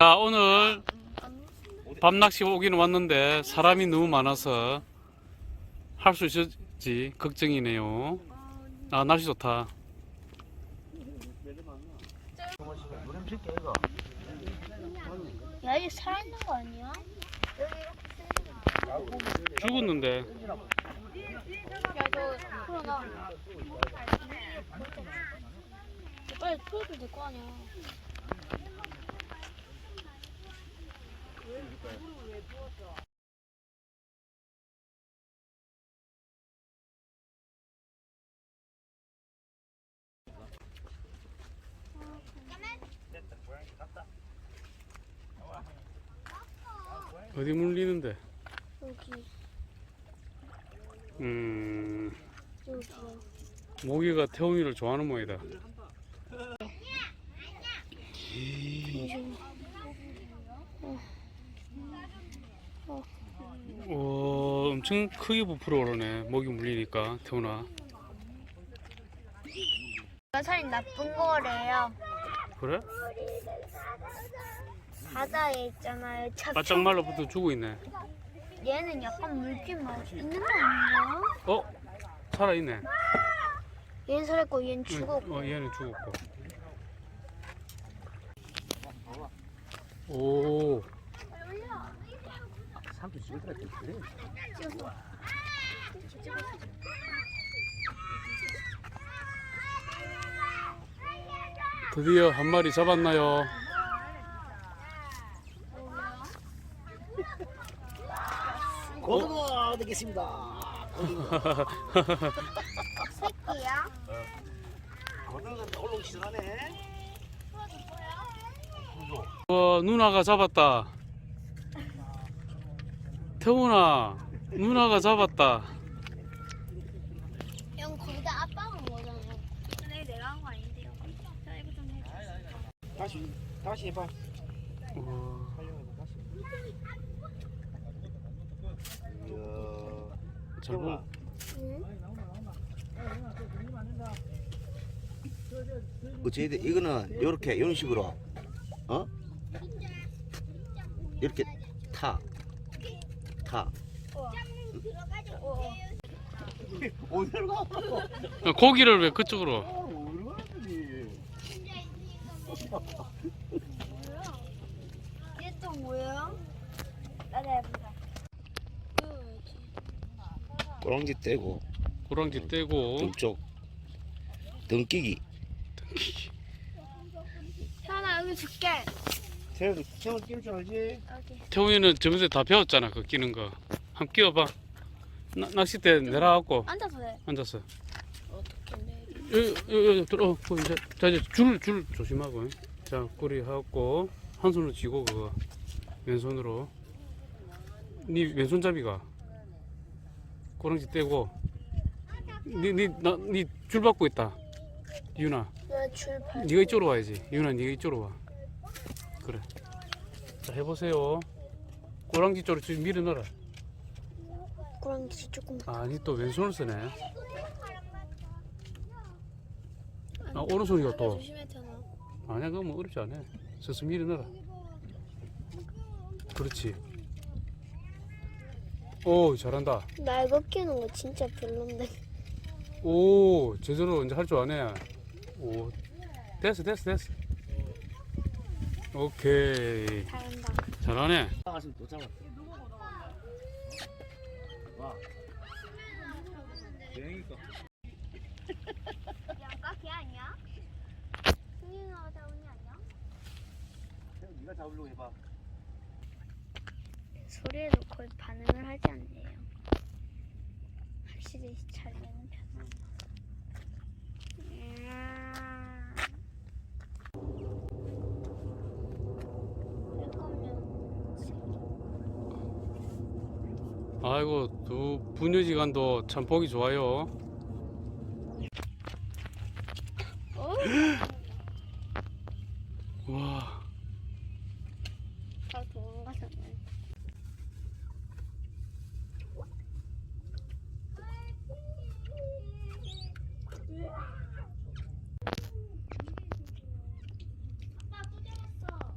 자, 오늘 밤낚시 오기는 왔는데 사람이 너무 많아서 할 수 있을지 걱정이네요. 아, 날씨 좋다. 야, 이게 살아있는 거 아니야? 죽었는데. 빨리 풀어도 될 거 아니야. 어디 물리는데? 여기, 음, 여기요. 모기가 태웅이를 좋아하는 모이다. 오, 엄청 크게 부풀어 오르네. 모기 물리니까 태훈아. 살이 나쁜 거래요. 그래? 바다에 있잖아요. 참, 바짝 말라붙어 죽어 있네. 얘는 약간 물기 맛이 있는 거 아닌가요? 어? 살아있네. 얘는 살았고 얘는 응, 죽었고. 어, 얘는 죽었고. 오, 때가 좀 그래. 드디어 한 마리 잡았나요? 고등어 얻겠습니다. 새끼야? 고등어 올라오기 시작하네. 와, 누나가 잡았다. 태훈아, 누나가 잡았다. 형 거기 다 아빠가 뭐잖아. 근데 내가 한 거 아닌데요. 자 이거 좀 해줘. 다시 다시 해봐. 우와, 다시. 잘 보. 응? 어찌돼 이거는 이렇게 이런 식으로 어 이렇게 타 타. 어디로 가? 야, 고기를 왜 그쪽으로? 가지? 얘 또 뭐야? 나도 해보자. 꼬랑지 떼고 고랑지 떼고. 등쪽 등기기. 현아 여기 줄게. 태연 태연 끼울 줄 알지? 여기. 태훈이는 저번에 다 배웠잖아, 그 끼는 거. 한번 끼워봐. 나, 낚싯대 내려갖고 앉아서 해. 앉았어. 어떻게 내? 여기 들어. 그 이제, 자, 이제 줄, 줄 조심하고. 자, 꼬리 하고, 한 손으로 쥐고, 그거. 왼손으로. 니 왼손잡이가. 꼬랑지 떼고. 니, 니, 나, 니줄 받고 있다. 유나. 왜줄 발? 니가 이쪽으로 와야지. 유나, 니가 이쪽으로 와. 그래. 자, 해보세요. 꼬랑지 쪽으로 좀 밀어 넣어라. 꼬랑지 조금. 아니, 또 왼손을 쓰네. 아, 오른손이가 또. 태연아. 아니야 그거 뭐 어렵지 않아 서서 밀어 넣어라 그렇지 오 잘한다 날 벗기는 거 진짜 별론데. 오 제대로 이제 할 줄 아네 오 됐어 됐어 됐어 오케이 잘한다. 잘하네 나갔으면 또 잡았다. 와. 여행이니까. 아까 걔 아니야? 승윤 나오자 언니 아니야? 태연 네가 잡으려고 해봐. 소리에도 거의 반응 을 하지 않네요. 확실히 잘 되는 편. 음. 아이고 두 부녀지간도 참 보기 좋아요 어? 와 다 도망가셨네. 아빠 또 잡았어.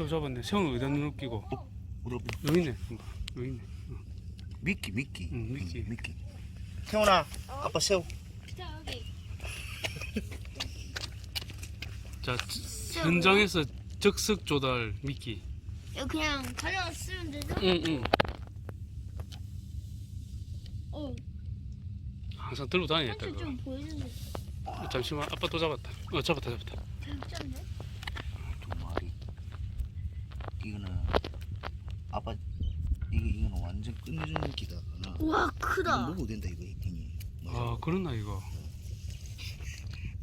새우 잡았네. 새우는 어디다 눈을 끼고? 우리 여기 있네. 여기 있네. 미끼 미끼. 응, 미끼. 응, 미끼. 태훈아, 아빠 새우. 자 여기. 자, 현장에서 적석 조달 미끼. 이거 그냥 가져다 쓰면 되죠? 응, 응. 어. 항상 들고 다니겠다. 그거. 좀 보여주세요. 잠시만, 아빠 또 잡았다. 어, 잡았다, 잡았다. 괜찮네. 두 마리. 이거는 아빠 이거 이거는 완전 기다. 우와 이거 크다. 먹어도 된다 이거 형이. 아, 그렇나 이거.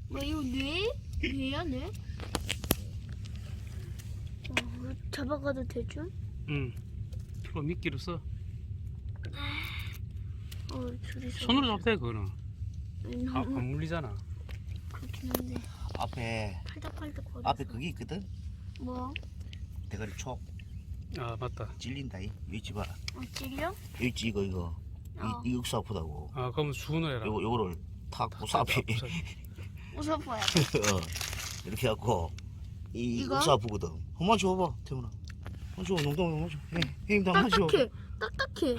뭐 이거 뇌? 뇌야 뇌? 어, 잡아가도 되죠? 응. 이거 미끼로 써. 어 줄이 서. 손으로 잡대 그거는. 음, 아, 안 물리잖아. 그렇긴 한데 앞에 팔딱팔딱 거려. 앞에 그게 있거든. 뭐? 대가리 촉 아, 맞다. 찔린다 이. 여기 봐라. 어 찔려? 여기 이거 이거. 어. 이, 이 육수 아프다고. 아, 그러면 수건을 해라. 요거 요거를 탁 우사피 웃어봐요. 어, 이렇게 해갖고 이 이거? 육수 아프거든. 한번 줘봐 태훈아. 한번 줘 농담 한번 줘. 해 형님도 한번 줘. 딱딱해. 딱딱해.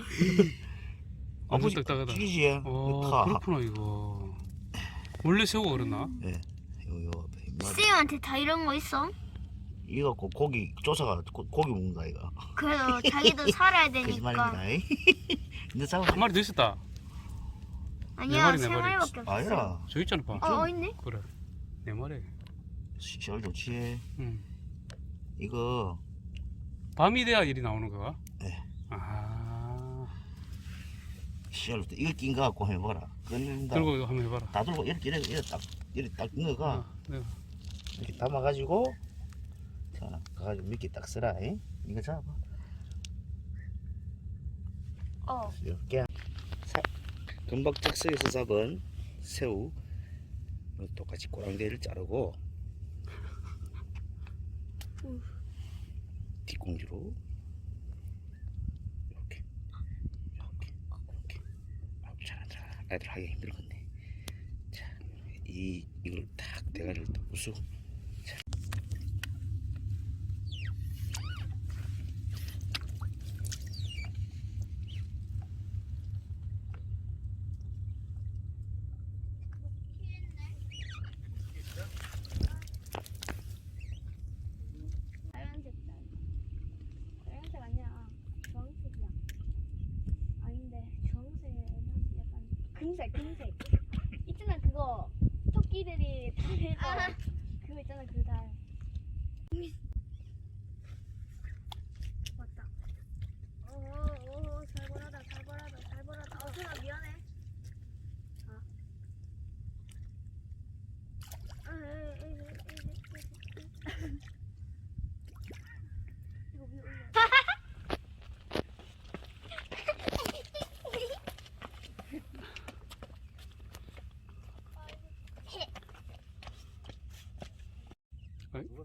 완전 딱딱하다. 찌지. 어, 타. 그렇구나 이거. 원래 새우가 그랬나? 예. 요, 요, 앞에. 쌤한테 다 이런 거 있어? 이거 갖고 고기 쫓아가 고, 고기 먹는다 이거. 그래도 자기도 살아야 거짓말입니다. 되니까. 이. 근데 잡아. 한 마리 더 있었다. 아니야 마리, 세네 마리. 마리밖에 없어. 아니라 저 있잖아, 봐. 어, 어 있네. 그래. 네 마리. 시절 좋지. 응. 이거 밤이 돼야 일이 나오는 거야? 네. 아. 시절 때 이거 낀거 갖고 한번 해봐라. 끊는다. 들고 이거 한번 해봐라. 다 들고 이렇게 이렇게, 이렇게 딱 이렇게 딱 넣어가 아, 네. 이렇게 담아가지고 가가지고 미끼 딱 쓰라. 이. 이거 잡아. 어. 이렇게 사, 금박 작석에서 잡은 새우 똑같이 꼬랑대를 자르고 음. 뒷공지로 이렇게 이렇게 이렇게 아, 잘한다 애들 하기 힘들 건데 자이 이걸 탁 대가리를 딱 부수 빨간색 딸. 빨간색 아니야. 주황색이야. 아닌데 주황색이 약간 금색 금색. 있잖아 그거 토끼들이 달에서 그거 있잖아 그 달. 맞다. 오오 살벌하다 살벌하다 살벌하다. 어 소라 미안해. 아. 아, 에이, 에이, 에이, 에이, 에이, 에이. 이거 위에 올려. 뭐